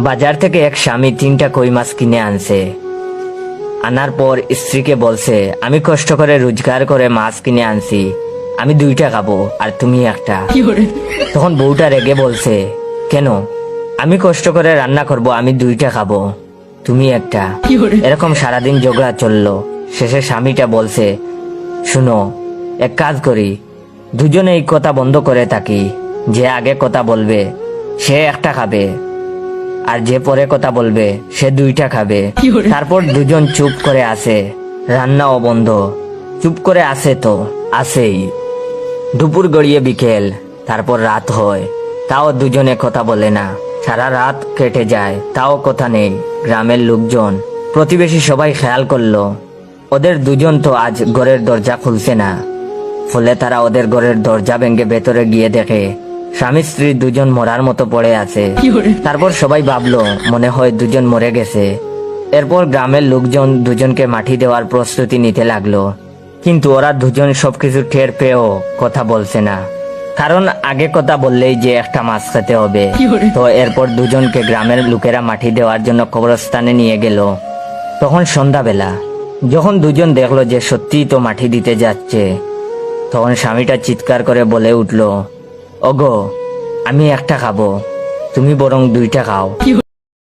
বাজার থেকে এক স্বামী তিনটা কই মাছ কিনে আনছে। আনার পর স্ত্রীকে বলছে আমি কষ্ট করে রোজগার করে মাছ কিনে আনছি। আমি দুইটা খাব আর তুমি একটা। তখন বউটা রেগে বলছে কেন? আমি কষ্ট করে রান্না করব আমি দুইটা খাব তুমি একটা। এরকম সারাদিন ঝগড়া চলল। শেষে স্বামীটা বলছে শুনো এক কাজ করি। দুজনে এই কথা বন্ধ করে থাকি। যে আগে কথা বলবে সে একটা খাবে। আর যে পরে কথা বলবে সে দুইটা খাবে। তারপর দুজন চুপ করে আসে রান্নাও বন্ধ। চুপ করে আসে তো আসেই দুপুর গড়িয়ে বিকেল তারপর রাত হয়। তাও দুজনে কথা বলে না। সারা রাত কেটে যায় তাও কথা নেই। গ্রামের লোকজন প্রতিবেশী সবাই খেয়াল করল। ওদের দুজন তো আজ ঘরের দরজা খুলছে না। ফলে তারা ওদের ঘরের দরজা ভেঙে ভেতরে গিয়ে দেখে স্বামী স্ত্রী দুজন মরার মতো পড়ে আছে। তারপর সবাই ভাবলো মনে হয় দুজন মরে গেছে। এরপর গ্রামের লোকজন দুজনকে মাটি দেওয়ার প্রস্তুতি নিতে লাগল। কিন্তু ওরা দুজন সবকিছু টের পেয়েও কথা বলছে না। কারণ আগে কথা বললেই যে একটা মাছ খেতে হবে। তো এরপর দুজনকে গ্রামের লোকেরা মাটি দেওয়ার জন্য কবরস্থানে নিয়ে গেল। তখন সন্ধ্যাবেলা যখন দুজন দেখল যে সত্যিই তো মাটি দিতে যাচ্ছে তখন স্বামীটা চিৎকার করে বলে উঠল ওগো আমি একটা খাব। তুমি বরং দুইটা খাও।